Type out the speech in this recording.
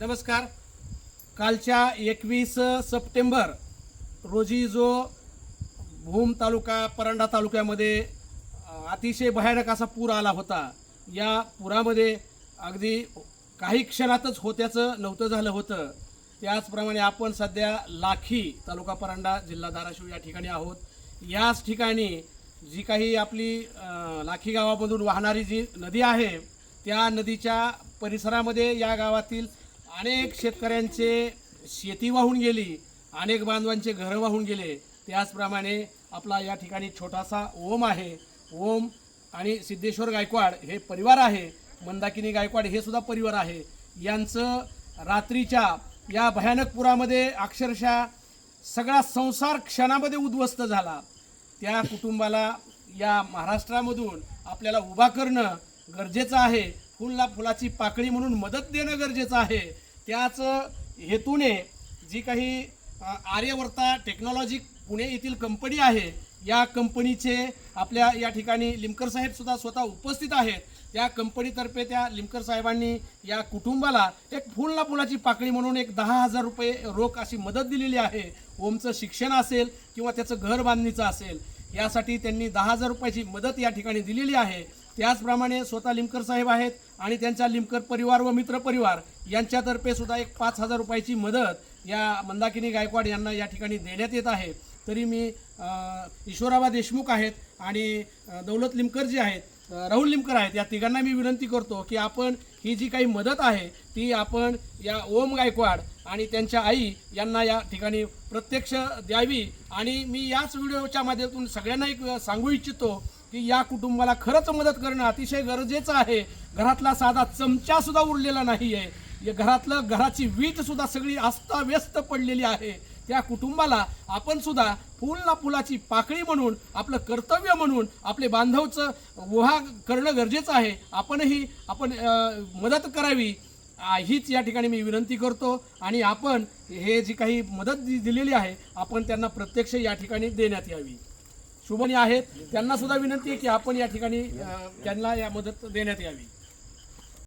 नमस्कार. कालच्या एकवीस सप्टेंबर रोजी जो भूम तालुका परंडा तालुक्यामध्ये अतिशय भयानक असा पूर आला होता. या पुरामध्ये अगदी काही क्षणातच होत्याचं नव्हतं झालं होतं. त्याचप्रमाणे आपण सध्या लाखी तालुका परंडा जिल्हा धाराशिव या ठिकाणी आहोत. याच ठिकाणी जी काही आपली लाखी गावामधून वाहणारी जी नदी आहे त्या नदीच्या परिसरामध्ये या गावातील अनेक शेतकऱ्यांचे शेती वाहून गेली अनेक बांधवांचे घरं वाहून गेले. त्याचप्रमाणे आपला या ठिकाणी छोटासा ओम आहे. ओम आणि सिद्धेश्वर गायकवाड हे परिवार आहे. मंदाकिनी गायकवाड हे सुद्धा परिवार आहे. यांचं रात्रीच्या या भयानक पुरामध्ये अक्षरशः सगळा संसार क्षणामध्ये उद्ध्वस्त झाला. त्या कुटुंबाला या महाराष्ट्रामधून आपल्याला उभा करणं गरजेचं आहे. फुलला फुलाची पाकळी म्हणून मदत देणं गरजेचं आहे. त्याच हेतूने जी काही आर्यवर्ता टेक्नॉलॉजी पुणे येथील कंपनी आहे या कंपनीचे आपल्या या ठिकाणी लिमकर साहेबसुद्धा स्वतः उपस्थित आहेत. त्या कंपनीतर्फे त्या लिमकर साहेबांनी या कुटुंबाला एक फुलला फुलाची पाकळी म्हणून एक दहा हजार रुपये रोख अशी मदत दिलेली आहे. ओमचं शिक्षण असेल किंवा त्याचं घर बांधणीचं असेल यासाठी त्यांनी दहा हजार रुपयाची मदत या ठिकाणी दिलेली आहे. त्याचप्रमाणे स्वतः लिमकर साहेब आहेत आणि त्यांचा लिमकर परिवार व मित्र परिवार यांच्यातर्फे सुद्धा एक पाच हजार रुपयाची मदत या मंदाकिनी गायकवाड यांना या ठिकाणी देण्यात येत आहे. तरी मी ईश्वराबा देशमुख आहेत आणि दौलत लिमकर जे आहेत राहुल लिमकर आहेत या तिघांना मी विनंती करतो की आपण ही जी काही मदत आहे ती आपण या ओम गायकवाड आणि त्यांच्या आई यांना या ठिकाणी प्रत्यक्ष द्यावी. आणि मी याच व्हिडिओच्या माध्यमातून सगळ्यांना एक सांगू इच्छितो की या कुटुंबाला खरंच मदत करणं अतिशय गरजेचं आहे. घरातला साधा चमचा सुद्धा उरलेला नाही आहे या घरातलं घराची वीट सुद्धा सगळी अस्ताव्यस्त पडलेली आहे. त्या कुटुंबाला आपण सुद्धा फुल ना फुलाची पाकळी म्हणून आपलं कर्तव्य म्हणून आपले बांधवचं उहा करणं गरजेचं आहे. आपणही आपण मदत करावी. हीच या ठिकाणी मी विनंती करतो. आणि आपण हे जी काही मदत दिलेली आहे आपण त्यांना प्रत्यक्ष या ठिकाणी देण्यात यावी. शुभनी आहेत. त्यांना सुद्धा विनंती आहे की आपण या ठिकाणी त्यांना या मदत देण्यात यावी.